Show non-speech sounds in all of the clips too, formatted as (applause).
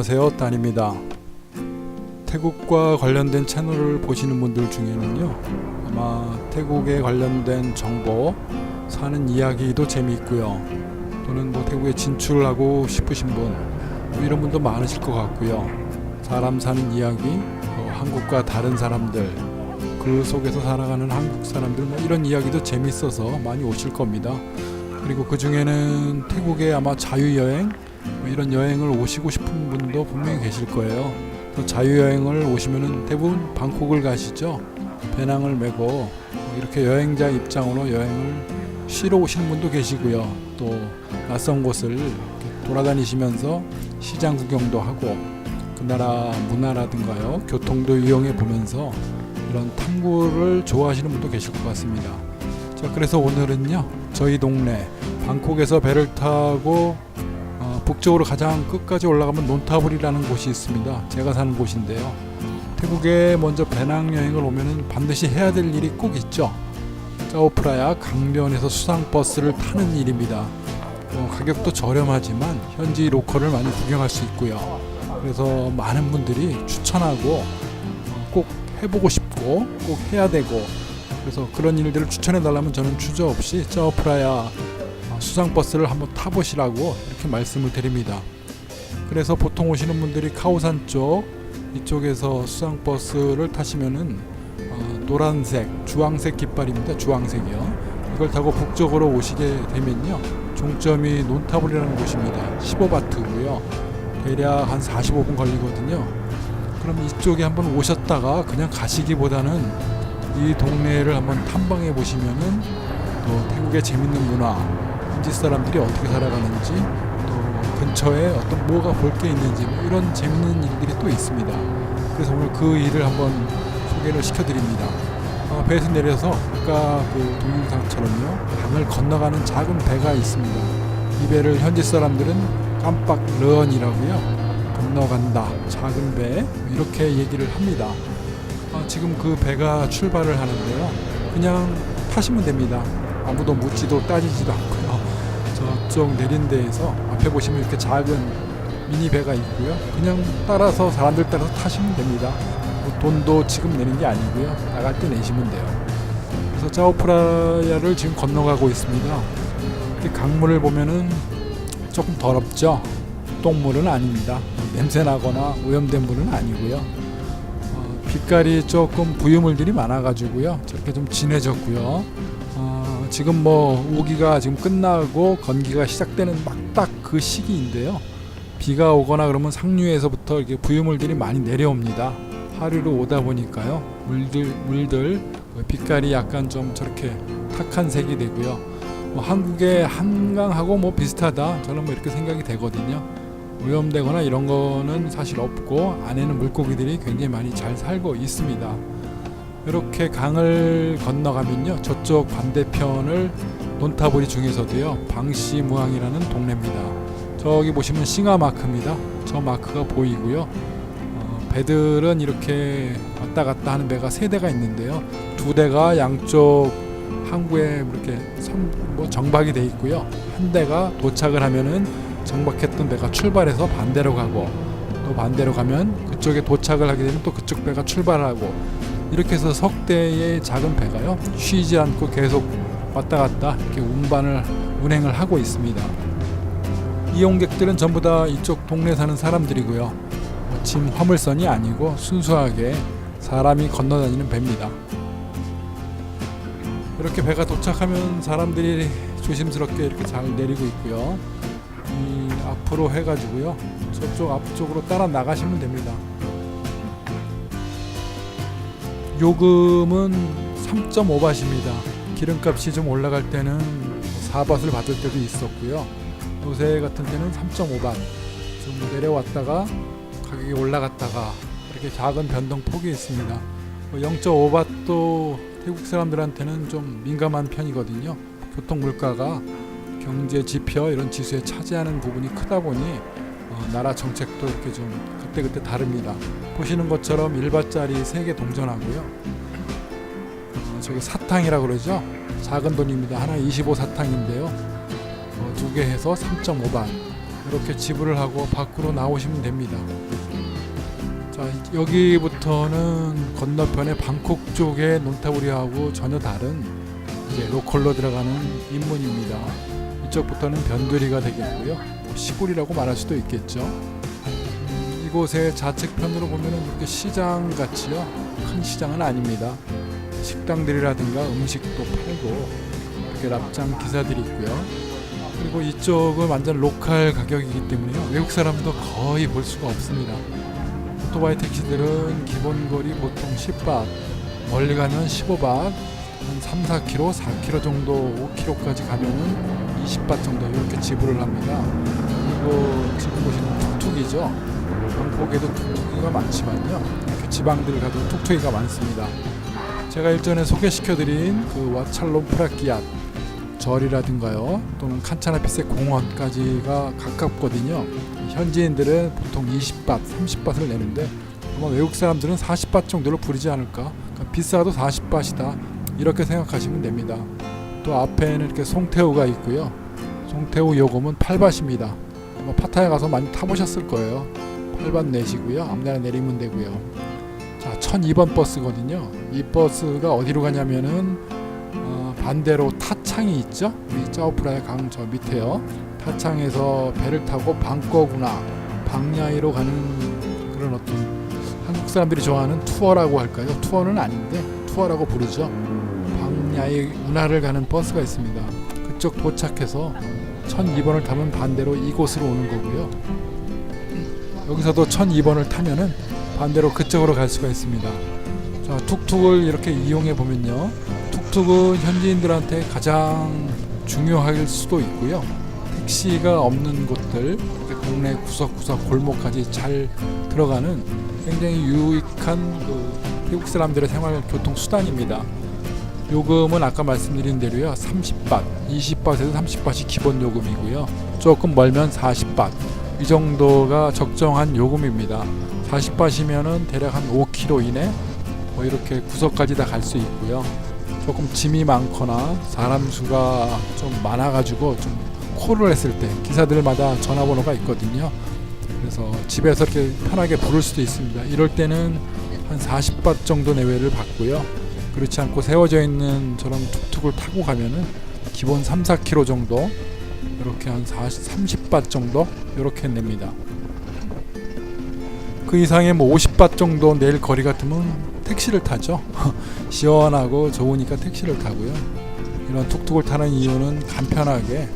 안녕하세요 단입니다. 태국과 관련된 채널을 보시는 분들 중에는요 아마 태국에 관련된 정보 사는 이야기도 재미있고요. 또는 뭐 태국에 진출하고 싶으신 분 뭐 이런 분도 많으실 것 같고요. 사람 사는 이야기 어, 한국과 다른 사람들 그 속에서 살아가는 한국 사람들 뭐 이런 이야기도 재밌어서 많이 오실 겁니다. 그리고 그 중에는 태국에 아마 자유여행 뭐 이런 여행을 오시고 싶은 분도 분명히 계실 거예요. 또 자유여행을 오시면은 대부분 방콕을 가시죠. 배낭을 메고 뭐 이렇게 여행자 입장으로 여행을 쉬러 오시는 분도 계시고요. 또 낯선 곳을 돌아다니시면서 시장 구경도 하고 그 나라 문화라든가요 교통도 이용해 보면서 이런 탐구를 좋아하시는 분도 계실 것 같습니다. 자 그래서 오늘은요 저희 동네 방콕에서 배를 타고 어, 북쪽으로 가장 끝까지 올라가면 논타불이라는 곳이 있습니다. 제가 사는 곳인데요. 태국에 먼저 배낭여행을 오면은 반드시 해야 될 일이 꼭 있죠. 짜오프라야 강변에서 수상버스를 타는 일입니다. 어, 가격도 저렴하지만 현지 로컬을 많이 구경할 수 있고요. 그래서 많은 분들이 추천하고 어, 꼭 해보고 싶고 꼭 해야 되고 그래서 그런 일들을 추천해 달라면 저는 주저 없이 짜오프라야 수상버스를 한번 타보시라고 이렇게 말씀을 드립니다. 그래서 보통 오시는 분들이 카오산 쪽 이쪽에서 수상버스를 타시면은 어, 노란색, 주황색 깃발입니다. 주황색이요. 이걸 타고 북쪽으로 오시게 되면요. 종점이 논타불이라는 곳입니다. 15바트고요. 대략 한 45분 걸리거든요. 그럼 이쪽에 한번 오셨다가 그냥 가시기보다는 이 동네를 한번 탐방해 보시면은 또 태국의 재밌는 문화, 현지 사람들이 어떻게 살아가는지 또 근처에 어떤 뭐가 볼 게 있는지 뭐 이런 재밌는 일들이 또 있습니다. 그래서 오늘 그 일을 한번 소개를 시켜드립니다. 어, 배에서 내려서 아까 그 동영상처럼요 강을 건너가는 작은 배가 있습니다. 이 배를 현지 사람들은 깜빡 런이라고요 건너간다 작은 배 이렇게 얘기를 합니다. 어, 지금 그 배가 출발을 하는데요. 그냥 타시면 됩니다. 아무도 묻지도 따지지도 않고요. 저쪽 내린 데에서 앞에 보시면 이렇게 작은 미니 배가 있고요. 그냥 따라서 사람들 따라서 타시면 됩니다. 뭐 돈도 지금 내는 게 아니고요. 나갈 때 내시면 돼요. 그래서 짜오프라야를 지금 건너가고 있습니다. 강물을 보면은 조금 더럽죠. 똥물은 아닙니다. 냄새 나거나 오염된 물은 아니고요. 어, 빛깔이 조금 부유물들이 많아가지고요. 저렇게 좀 진해졌고요. 어, 지금 뭐 우기가 지금 끝나고 건기가 시작되는 막 딱 그 시기인데요. 비가 오거나 그러면 상류에서부터 이렇게 부유물들이 많이 내려옵니다. 하류로 오다 보니까요. 물들 물들 그 빛깔이 약간 좀 저렇게 탁한 색이 되고요. 뭐 한국의 한강하고 뭐 비슷하다. 저는 뭐 이렇게 생각이 되거든요. 오염되거나 이런 거는 사실 없고 안에는 물고기들이 굉장히 많이 잘 살고 있습니다. 이렇게 강을 건너가면요 저쪽 반대편을 논타보리 중에서도요 방시무항이라는 동네입니다. 저기 보시면 싱하 마크입니다. 저 마크가 보이고요. 어, 배들은 이렇게 왔다 갔다 하는 배가 세 대가 있는데요. 두 대가 양쪽 항구에 이렇게 선, 뭐 정박이 돼 있고요. 한 대가 도착을 하면은 정박했던 배가 출발해서 반대로 가고 또 반대로 가면 그쪽에 도착을 하게 되면 또 그쪽 배가 출발하고 이렇게 해서 석 대의 작은 배가요 쉬지 않고 계속 왔다 갔다 이렇게 운반을 운행을 하고 있습니다. 이용객들은 전부 다 이쪽 동네 사는 사람들이고요. 뭐짐 화물선이 아니고 순수하게 사람이 건너다니는 배입니다. 이렇게 배가 도착하면 사람들이 조심스럽게 이렇게 잘 내리고 있고요. 이 앞으로 해가지고요. 저쪽 앞쪽으로 따라 나가시면 됩니다. 요금은 3.5바트입니다. 기름값이 좀 올라갈 때는 4바트를 받을 때도 있었고요. 요새 같은 때는 3.5바트. 좀 내려왔다가 가격이 올라갔다가 이렇게 작은 변동폭이 있습니다. 0.5바트도 태국 사람들한테는 좀 민감한 편이거든요. 교통 물가가 경제 지표 이런 지수에 차지하는 부분이 크다 보니 어, 나라 정책도 이렇게 좀 그때그때 다릅니다. 보시는 것처럼 1바짜리 3개 동전하고요. 어, 저기 사탕이라고 그러죠. 작은 돈입니다. 하나 25 사탕인데요. 어, 두개 해서 3.5반. 이렇게 지불을 하고 밖으로 나오시면 됩니다. 자 여기부터는 건너편의 방콕 쪽의 논타우리하고 전혀 다른 이제 로컬로 들어가는 입문입니다. 이쪽부터는 변두리가 되겠고요. 뭐 시골이라고 말할 수도 있겠죠. 음, 이곳의 좌측편으로 보면은 이렇게 시장 같이요. 큰 시장은 아닙니다. 식당들이라든가 음식도 팔고 이렇게 납장 기사들이 있고요. 그리고 이쪽은 완전 로컬 가격이기 때문에요. 외국 사람도 거의 볼 수가 없습니다. 오토바이 택시들은 기본 거리 보통 10바, 멀리 가면 15바, 한 3, 4km, 4km 정도, 5km까지 가면은 20바 정도 이렇게 지불을 합니다. 그리고 지금 보시는 툭툭이죠. 방콕에도 툭툭이가 많지만요. 지방들 가도 툭툭이가 많습니다. 제가 일전에 소개시켜드린 그 와찰롬 프라키앗 절이라든가요 또는 칸차나피세 공원까지가 가깝거든요. 현지인들은 보통 20밭 30밭을 내는데 아마 외국 사람들은 40밭 정도로 부르지 않을까? 그러니까 비싸도 40밭이다. 이렇게 생각하시면 됩니다. 또 앞에는 이렇게 송태우가 있고요. 송태우 요금은 8밭입니다. 아마 파타야 가서 많이 타보셨을 거예요 8밭 내시고요 앞내라 내리면 되고요 자 1002번 버스거든요 이 버스가 어디로 가냐면은 어, 반대로 타창이 있죠. 우리 짜오프라의 강 저 밑에요. 타창에서 배를 타고 방꺼구나 방야이로 가는 그런 어떤 한국 사람들이 좋아하는 투어라고 할까요? 투어는 아닌데 투어라고 부르죠. 방야이 운하를 가는 버스가 있습니다. 그쪽 도착해서 1002번을 타면 반대로 이곳으로 오는 거고요. 여기서도 1002번을 타면은 반대로 그쪽으로 갈 수가 있습니다. 자, 툭툭을 이렇게 이용해 보면요. 툭툭은 현지인들한테 가장 중요할 수도 있고요. 택시가 없는 곳들, 동네 구석구석 골목까지 잘 들어가는 굉장히 유익한 그 태국 사람들의 생활 교통 수단입니다. 요금은 아까 말씀드린 대로요. 30밭, 20밭에서 30밭이 기본 요금이고요. 조금 멀면 40밭. 이 정도가 적정한 요금입니다. 40밭이면은 대략 한 5km 이내 뭐 이렇게 구석까지 다 갈 수 있고요. 조금 짐이 많거나 사람 수가 좀 많아 가지고 좀 콜을 했을 때 기사들마다 전화번호가 있거든요. 그래서 집에서 이렇게 편하게 부를 수도 있습니다. 이럴 때는 한 40밭 정도 내외를 받고요. 그렇지 않고 세워져 있는 저런 툭툭을 타고 가면은 기본 3, 4km 정도 이렇게 한 40, 30밭 정도 이렇게 냅니다. 그 이상의 뭐 50밭 정도 낼 거리 같으면 택시를 타죠. (laughs) 시원하고 좋으니까 택시를 타고요. 이런 툭툭을 타는 이유는 간편하게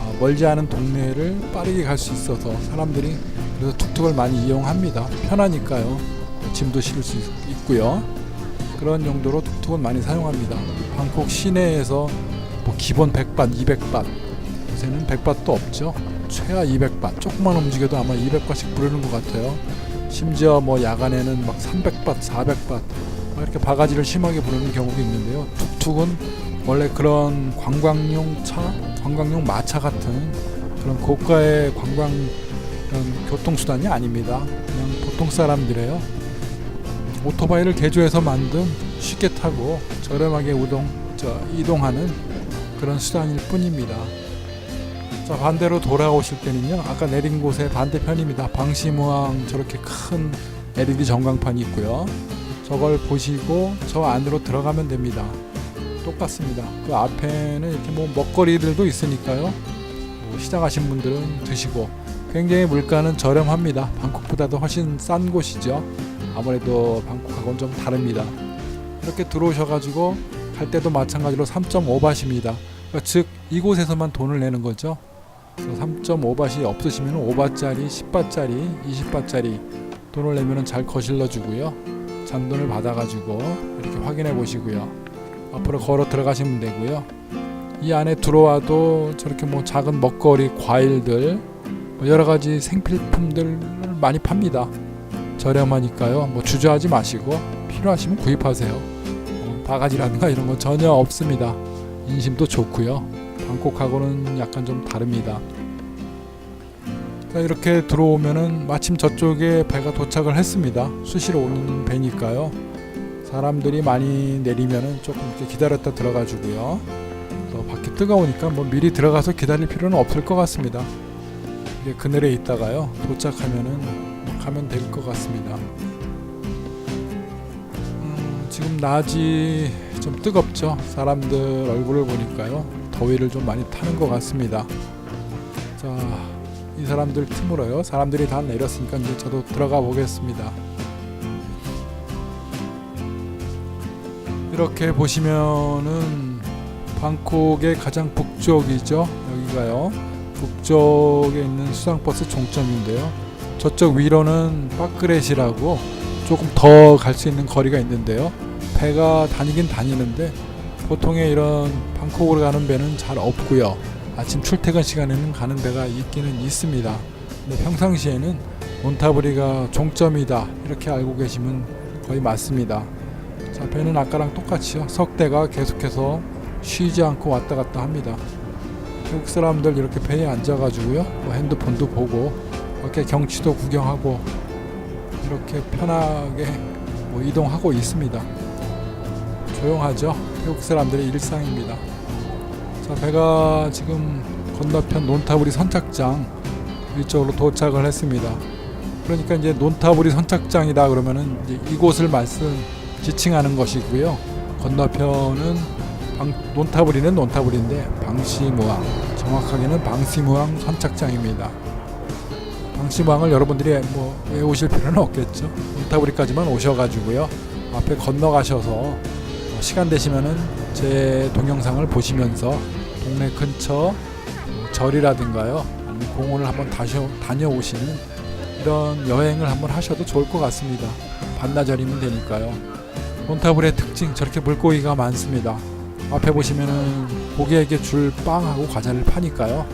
어, 멀지 않은 동네를 빠르게 갈 수 있어서 사람들이 그래서 툭툭을 많이 이용합니다. 편하니까요. 짐도 실을 수 있- 있고요. 그런 용도로 툭툭은 많이 사용합니다. 방콕 시내에서 뭐 기본 100밭, 200밭 요새는 100밭도 없죠. 최하 200밭. 조금만 움직여도 아마 200밭씩 부르는 것 같아요. 심지어 뭐 야간에는 막 300밭, 400밭 막 이렇게 바가지를 심하게 부르는 경우도 있는데요. 툭툭은 원래 그런 관광용 차, 관광용 마차 같은 그런 고가의 관광 교통수단이 아닙니다. 그냥 보통 사람들이에요. 오토바이를 개조해서 만든 쉽게 타고 저렴하게 우동, 저, 이동하는 그런 수단일 뿐입니다. 자 반대로 돌아오실 때는요 아까 내린 곳의 반대편입니다. 방시무항 저렇게 큰 LED 전광판이 있고요. 저걸 보시고 저 안으로 들어가면 됩니다. 똑같습니다. 그 앞에는 이렇게 뭐 먹거리들도 있으니까요. 뭐 시장 가신 분들은 드시고. 굉장히 물가는 저렴합니다. 방콕보다도 훨씬 싼 곳이죠. 아무래도 방콕하고는 좀 다릅니다. 이렇게 들어오셔가지고 갈 때도 마찬가지로 3.5바트입니다. 그러니까 즉 이곳에서만 돈을 내는 거죠 3.5밭이 없으시면 5밭짜리, 10밭짜리, 20밭짜리 돈을 내면 잘 거실러 주고요. 잔돈을 받아가지고 이렇게 확인해 보시고요. 앞으로 걸어 들어가시면 되고요. 이 안에 들어와도 저렇게 뭐 작은 먹거리, 과일들, 뭐 여러 가지 생필품들을 많이 팝니다. 저렴하니까요. 뭐 주저하지 마시고 필요하시면 구입하세요. 뭐 바가지라든가 이런 거 전혀 없습니다. 인심도 좋고요. 방콕하고는 약간 좀 다릅니다. 자, 이렇게 들어오면은 마침 저쪽에 배가 도착을 했습니다. 수시로 오는 배니까요. 사람들이 많이 내리면은 조금 이렇게 기다렸다 들어가지고요. 또 밖에 뜨거우니까 뭐 미리 들어가서 기다릴 필요는 없을 것 같습니다. 이게 그늘에 있다가요 도착하면은 가면 될 것 같습니다. 음, 지금 낮이 좀 뜨겁죠. 사람들 얼굴을 보니까요 더위를 좀 많이 타는 것 같습니다. 자, 이 사람들 틈으로요. 사람들이 다 내렸으니까 이제 저도 들어가 보겠습니다. 이렇게 보시면은 방콕의 가장 북쪽이죠. 여기가요. 북쪽에 있는 수상버스 종점인데요. 저쪽 위로는 파크렛이라고 조금 더 갈 수 있는 거리가 있는데요. 배가 다니긴 다니는데 보통의 이런 방콕으로 가는 배는 잘 없고요. 아침 출퇴근 시간에는 가는 배가 있기는 있습니다. 근데 평상시에는 몬타브리가 종점이다 이렇게 알고 계시면 거의 맞습니다. 자 배는 아까랑 똑같이요. 석대가 계속해서 쉬지 않고 왔다 갔다 합니다. 태국 사람들 이렇게 배에 앉아가지고요. 뭐 핸드폰도 보고 밖에 경치도 구경하고 이렇게 편하게 뭐 이동하고 있습니다. 조용하죠. 태국 사람들의 일상입니다. 자 배가 지금 건너편 논타브리 선착장 이쪽으로 도착을 했습니다. 그러니까 이제 논타브리 선착장이다 그러면은 이곳을 말씀 지칭하는 것이고요. 건너편은 방, 논타브리는 논타브리인데 방시무항 정확하게는 방시무항 선착장입니다. 방시무항을 여러분들이 뭐 외우실 필요는 없겠죠. 논타브리까지만 오셔가지고요. 앞에 건너가셔서 어, 시간 되시면은 제 동영상을 보시면서 동네 근처 절이라든가요 아니면 공원을 한번 다녀오시는 이런 여행을 한번 하셔도 좋을 것 같습니다. 반나절이면 되니까요. 몬타블의 특징 저렇게 물고기가 많습니다. 앞에 보시면은 고객에게 줄 빵하고 과자를 파니까요.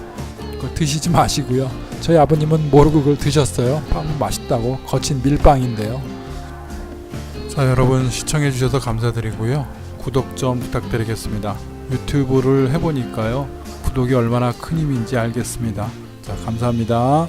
그걸 드시지 마시고요. 저희 아버님은 모르고 그걸 드셨어요. 빵 맛있다고 거친 밀빵인데요. 자 여러분 시청해 주셔서 감사드리고요. 구독 좀 부탁드리겠습니다. 유튜브를 해보니까요. 구독이 얼마나 큰 힘인지 알겠습니다. 자 감사합니다.